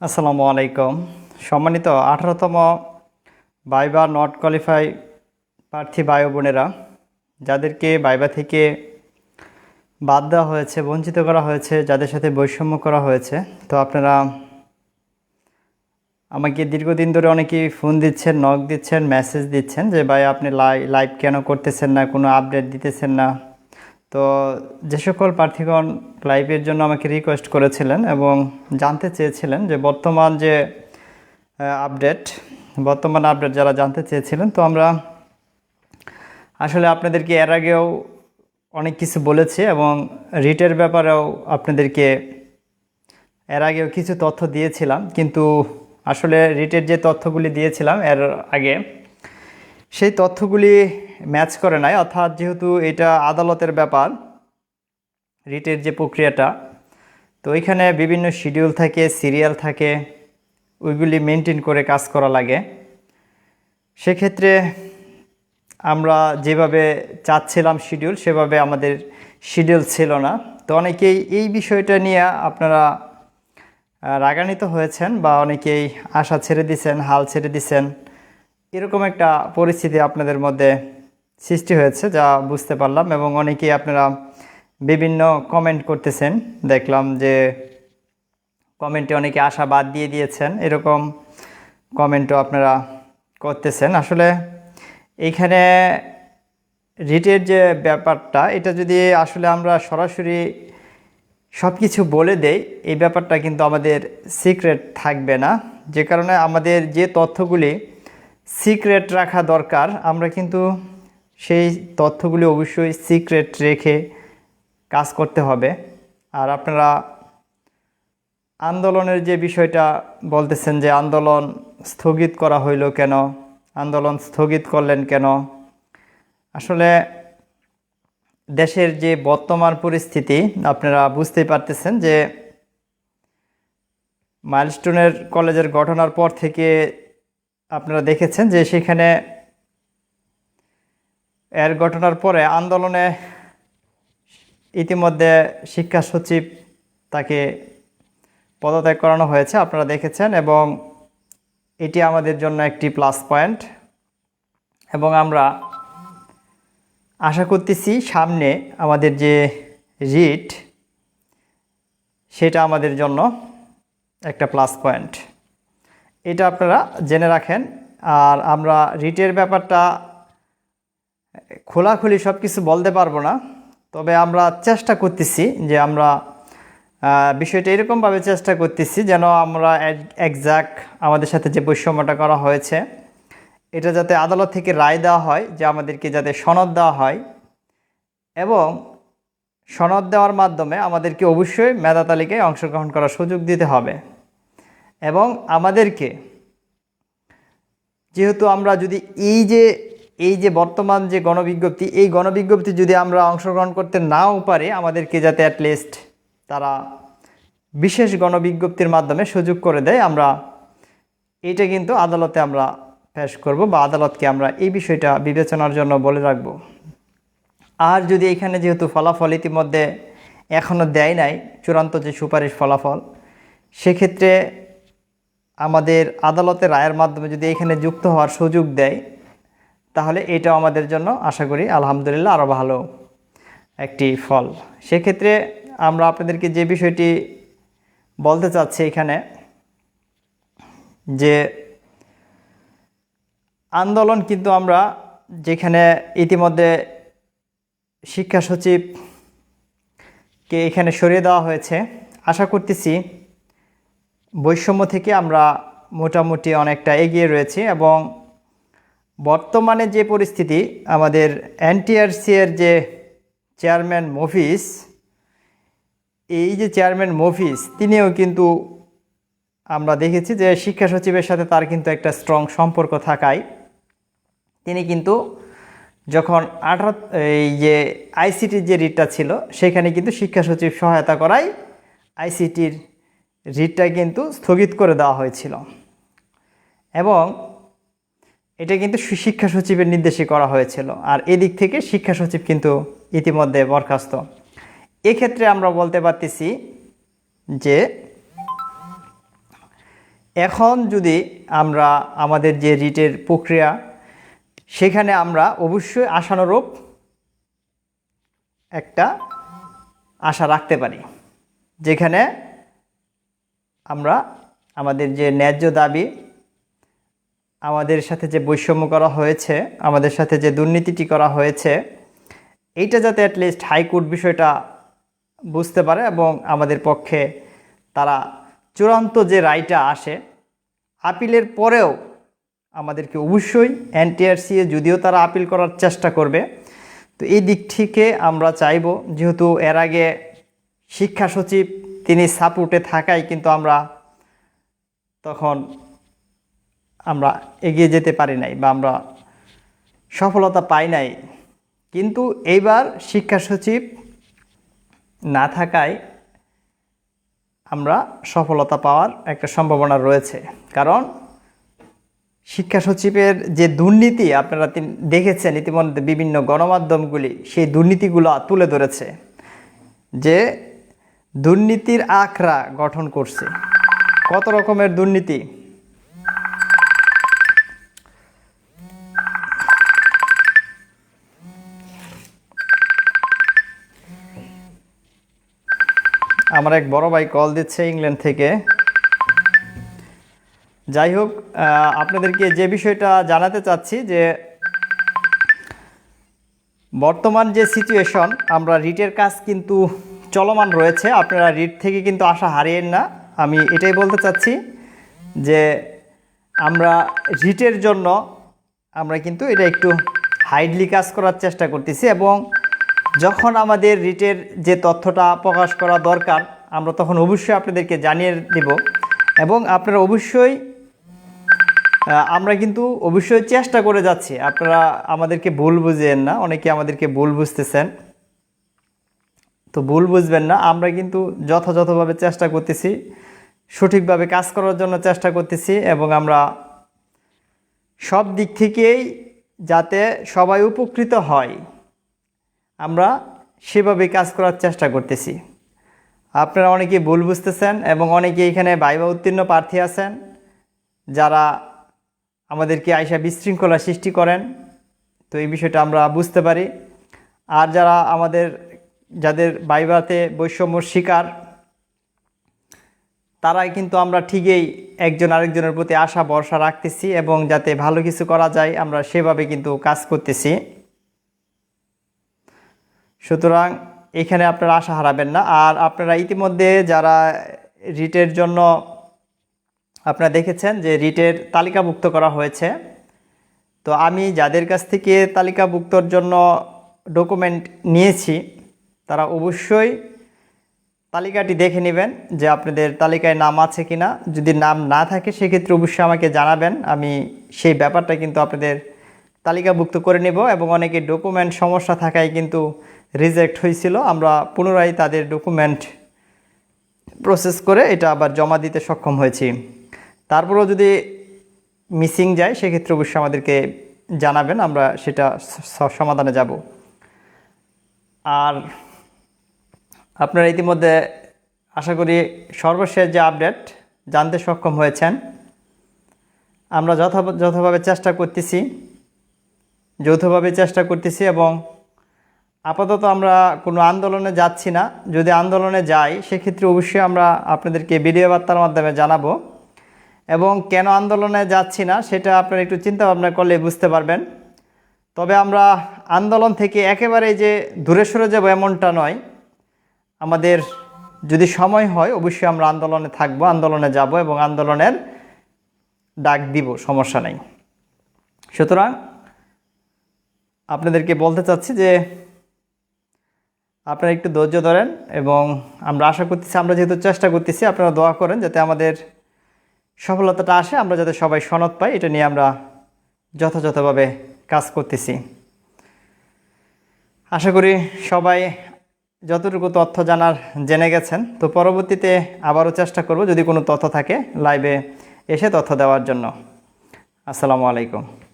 আসসালামু আলাইকুম। সম্মানিত আঠারোতম বাইবা নট কোয়ালিফাই প্রার্থী বায়ু বোনেরা, যাদেরকে বাইবা থেকে বাদ দেওয়া হয়েছে, বঞ্চিত করা হয়েছে, যাদের সাথে বৈষম্য করা হয়েছে, তো আপনারা আমাকে দীর্ঘদিন ধরে অনেকেই ফোন দিচ্ছেন নক দিচ্ছেন মেসেজ দিচ্ছেন যে, ভাই, আপনি লাইভ কেন করতেছেন না? কোনো আপডেট দিতেছেন না? তো যে সকল প্রার্থীগণ লাইভের জন্য আমাকে রিকোয়েস্ট করেছিলেন এবং জানতে চেয়েছিলেন যে বর্তমান যে আপডেট বর্তমান আপডেট যারা জানতে চেয়েছিলেন, তো আমরা আসলে আপনাদেরকে এর আগেও অনেক কিছু বলেছি এবং রিটের ব্যাপারেও আপনাদেরকে এর আগেও কিছু তথ্য দিয়েছিলাম। কিন্তু আসলে রিটের যে তথ্যগুলি দিয়েছিলাম এর আগে, সেই তথ্যগুলি ম্যাচ করে নাই, অর্থাৎ যেহেতু এটা আদালতের ব্যাপার, রিটের যে প্রক্রিয়াটা, তো ওইখানে বিভিন্ন শিডিউল থাকে সিরিয়াল থাকে, ওইগুলি মেনটেন করে কাজ করা লাগে। সেক্ষেত্রে আমরা যেভাবে চাচ্ছিলাম শিডিউল সেভাবে আমাদের শিডিউল ছিল না। তো অনেকেই এই বিষয়টা নিয়ে আপনারা রাগান্বিত হয়েছেন বা অনেকেই আশা ছেড়ে দিছেন, হাল ছেড়ে দিছেন, এরকম একটা পরিস্থিতি আপনাদের মধ্যে সৃষ্টি হয়েছে, যা বুঝতে পারলাম এবং অনেকেই আপনারা বিভিন্ন কমেন্ট করতেছেন। দেখলাম যে কমেন্টে অনেকে আশা বাদ দিয়ে দিয়েছেন, এরকম কমেন্টও আপনারা করতেছেন। আসলে এইখানে রিটের যে ব্যাপারটা, এটা যদি আসলে আমরা সরাসরি সব কিছু বলে দেই, এই ব্যাপারটা কিন্তু আমাদের সিক্রেট থাকবে না। যে কারণে আমাদের যে তথ্যগুলি সিক্রেট রাখা দরকার, আমরা কিন্তু সেই তথ্যগুলি অবশ্যই সিক্রেট রেখে কাজ করতে হবে। আর আপনারা আন্দোলনের যে বিষয়টা বলতেছেন যে আন্দোলন স্থগিত করা হইল কেন? আন্দোলন স্থগিত করলেন কেন? আসলে দেশের যে বর্তমান পরিস্থিতি, আপনারা বুঝতেই পারতেছেন যে মাইলস্টোনের কলেজের ঘটনার পর থেকে আপনারা দেখেছেন যে সেখানে এর ঘটনার পরে আন্দোলনে ইতিমধ্যে শিক্ষা সচিব তাকে পদত্যাগ করানো হয়েছে, আপনারা দেখেছেন, এবং এটি আমাদের জন্য একটি প্লাস পয়েন্ট এবং আমরা আশা করতেছি সামনে আমাদের যে রিট, সেটা আমাদের জন্য একটা প্লাস পয়েন্ট এটা আপনারা জেনে রাখেন। আর আমরা রিটের ব্যাপারটা খোলাখুলি সব কিছু বলতে পারব না, তবে আমরা চেষ্টা করতেছি যে আমরা বিষয়টা এরকমভাবে চেষ্টা করতেছি যেন আমরা একজ্যাক্ট আমাদের সাথে যে বৈষম্যটা করা হয়েছে, এটা যাতে আদালত থেকে রায় দেওয়া হয় যে আমাদেরকে যাতে সনদ দেওয়া হয় এবং সনদ দেওয়ার মাধ্যমে আমাদেরকে অবশ্যই মেধা তালিকায় অংশগ্রহণ করার সুযোগ দিতে হবে এবং আমাদেরকে, যেহেতু আমরা যদি এই যে এই যে বর্তমান যে গণবিজ্ঞপ্তি, এই গণবিজ্ঞপ্তি যদি আমরা অংশগ্রহণ করতে নাও পারি, আমাদেরকে যাতে অ্যাটলিস্ট তারা বিশেষ গণবিজ্ঞপ্তির মাধ্যমে সুযোগ করে দেয়, আমরা এটা কিন্তু আদালতে আমরা পেশ করব বা আদালতকে আমরা এই বিষয়টা বিবেচনার জন্য বলে রাখব। আর যদি এখানে যেহেতু ফলাফল ইতিমধ্যে এখনও দেয় নাই, চূড়ান্ত যে সুপারিশ ফলাফল, সেক্ষেত্রে আমাদের আদালতের রায়ের মাধ্যমে যদি এখানে যুক্ত হওয়ার সুযোগ দেয় তাহলে এটাও আমাদের জন্য, আশা করি, আলহামদুলিল্লাহ আরও ভালো একটি ফল। সেক্ষেত্রে আমরা আপনাদেরকে যে বিষয়টি বলতে চাচ্ছি এখানে, যে আন্দোলন কিন্তু আমরা যেখানে ইতিমধ্যে শিক্ষা সচিবকে এখানে সরিয়ে দেওয়া হয়েছে, আশা করতেছি বৈষম্য থেকে আমরা মোটামুটি অনেকটা এগিয়ে রয়েছি এবং বর্তমানে যে পরিস্থিতি, আমাদের এনটিআরসি এর যে চেয়ারম্যান মফিস এই যে চেয়ারম্যান মফিস তিনিও কিন্তু আমরা দেখেছি যে শিক্ষা সচিবের সাথে তার কিন্তু একটা স্ট্রং সম্পর্ক থাকায়। তিনি কিন্তু যখন আঠারো, এই যে আইসিটির যে রিটটা ছিল, সেখানে কিন্তু শিক্ষা সচিব সহায়তা করায় আইসিটির রিটটা কিন্তু স্থগিত করে দেওয়া হয়েছিল। এবং এটা কিন্তু শিক্ষা সচিবের নির্দেশে করা হয়েছিল। আর এদিক থেকে শিক্ষা সচিব কিন্তু ইতিমধ্যে বরখাস্ত। এক্ষেত্রে আমরা বলতে পারতেছি যে, এখন যদি আমরা আমাদের যে রিটের প্রক্রিয়া, সেখানে আমরা অবশ্যই আশানুরূপ একটা আশা রাখতে পারি। যেখানে আমরা আমাদের যে ন্যায্য দাবি আমাদের সাথে যে বৈষম্য করা হয়েছে, আমাদের সাথে যে দুর্নীতিটি করা হয়েছে, এইটা যাতে অ্যাটলিস্ট হাইকোর্ট বিষয়টা বুঝতে পারে এবং আমাদের পক্ষে তারা চূড়ান্ত যে রায়টা আসে, আপিলের পরেও আমাদেরকে অবশ্যই এনটিআরসিএ যদিও তারা আপিল করার চেষ্টা করবে, তো এই দিক থেকে আমরা চাইব, যেহেতু এর আগে শিক্ষা সচিব তিনি সাপোর্টে থাকায় কিন্তু আমরা তখন আমরা এগিয়ে যেতে পারি নাই বা আমরা সফলতা পাই নাই। কিন্তু এইবার শিক্ষা সচিব না থাকায় আমরা সফলতা পাওয়ার একটা সম্ভাবনা রয়েছে। কারণ শিক্ষা সচিবের যে দুর্নীতি আপনারা দেখেছেন ইতিমধ্যে বিভিন্ন গণমাধ্যমগুলি সেই দুর্নীতিগুলো তুলে ধরেছে যে দুর্নীতির আখড়া গঠন করছে। কত রকমের দুর্নীতি? আমার এক বড় ভাই কল দিচ্ছে ইংল্যান্ড থেকে। যাই হোক আপনাদেরকে যে বিষয়টা জানাতে চাচ্ছি যে, বর্তমান যে সিচুয়েশন আমরা রিটের কাজ কিন্তু চলমান রয়েছে। আপনারা রিট থেকে কিন্তু আশা হারিয়েন না। আমি এটাই বলতে চাচ্ছি যে, আমরা রিটের জন্য আমরা কিন্তু এটা একটু হাইডলি কাজ করার চেষ্টা করতেছি এবং যখন আমাদের রিটের যে তথ্যটা প্রকাশ করা দরকার, আমরা তখন অবশ্যই আপনাদেরকে জানিয়ে দেব এবং আপনারা অবশ্যই আমরা কিন্তু অবশ্যই চেষ্টা করে যাচ্ছি। আপনারা আমাদেরকে ভুল বুঝেন না, অনেকে আমাদেরকে ভুল বুঝতেছেন। তো ভুল বুঝবেন না, আমরা কিন্তু যথাযথভাবে চেষ্টা করতেছি, সঠিকভাবে কাজ করার জন্য চেষ্টা করতেছি এবং আমরা সব দিক থেকেই যাতে সবাই উপকৃত হয়। আমরা সেভাবে কাজ করার চেষ্টা করতেছি। আপনারা অনেকে ভুল বুঝতেছেন এবং অনেকে এখানে বাইবা উত্তীর্ণ প্রার্থী আছেন, যারা আমাদেরকে আয়সা বিশৃঙ্খলা সৃষ্টি করেন। তো এই বিষয়টা আমরা বুঝতে পারি। আর যারা আমাদের, যাদের বাইবাতে বৈষম্যর শিকার, তারাই কিন্তু আমরা ঠিকই একজন আরেকজনের প্রতি আশা, ভরসা রাখতেছি এবং যাতে ভালো কিছু করা যায়, আমরা সেভাবে কিন্তু কাজ করতেছি। সুতরাং এখানে আপনারা আশা হারাবেন না। আর আপনারা ইতিমধ্যে যারা রিটের জন্য আপনারা দেখেছেন যে রিটের তালিকাভুক্ত করা হয়েছে, তো আমি যাদের কাছ থেকে তালিকাভুক্তর জন্য ডকুমেন্ট নিয়েছি, তারা অবশ্যই তালিকাটি দেখে নেবেন যে আপনাদের তালিকায় নাম আছে কি না যদি নাম না থাকে, সেক্ষেত্রে অবশ্যই আমাকে জানাবেন। আমি সেই ব্যাপারটা কিন্তু আপনাদের তালিকাভুক্ত করে নেব এবং অনেকে ডকুমেন্ট সমস্যা থাকায় কিন্তু রিজেক্ট হয়েছিল, আমরা পুনরায় তাদের ডকুমেন্ট প্রসেস করে এটা আবার জমা দিতে সক্ষম হয়েছি। তারপরেও যদি মিসিং যায়, সেক্ষেত্রে অবশ্যই আমাদেরকে জানাবেন, আমরা সেটা সমাধানে যাব। আর আপনারা ইতিমধ্যে আশা করি সর্বশেষ যে আপডেট জানতে সক্ষম হয়েছেন, আমরা যথা যথাভাবে চেষ্টা করতেছি, যৌথভাবে চেষ্টা করতেছি এবং আপাতত আমরা কোনো আন্দোলনে যাচ্ছি না। যদি আন্দোলনে যাই, সেক্ষেত্রে অবশ্যই আমরা আপনাদেরকে ভিডিও বার্তার মাধ্যমে জানাব। এবং কেন আন্দোলনে যাচ্ছি না, সেটা আপনারা একটু চিন্তা ভাবনা করলে বুঝতে পারবেন। তবে আমরা আন্দোলন থেকে একেবারে যে দূরে সরে যাব এমনটা নয়। আমাদের যদি সময় হয়, অবশ্যই আমরা আন্দোলনে থাকব, আন্দোলনে যাব এবং আন্দোলনের ডাক দিব, সমস্যা নেই। সুতরাং আপনাদেরকে বলতে চাচ্ছি যে আপনারা একটু ধৈর্য ধরেন এবং আমরা আশা করতেছি, আমরা যেহেতু চেষ্টা করতেছি, আপনারা দোয়া করেন যাতে আমাদের সফলতাটা আসে, আমরা যাতে সবাই সনদ পাই, এটা নিয়ে আমরা যথাযথভাবে কাজ করতেছি। আশা করি সবাই যতটুকু তথ্য জানার জেনে গেছেন, তো পরবর্তীতে আবারও চেষ্টা করব, যদি কোনো তথ্য থাকে লাইভে এসে তথ্য দেওয়ার জন্য। আসসালামু আলাইকুম।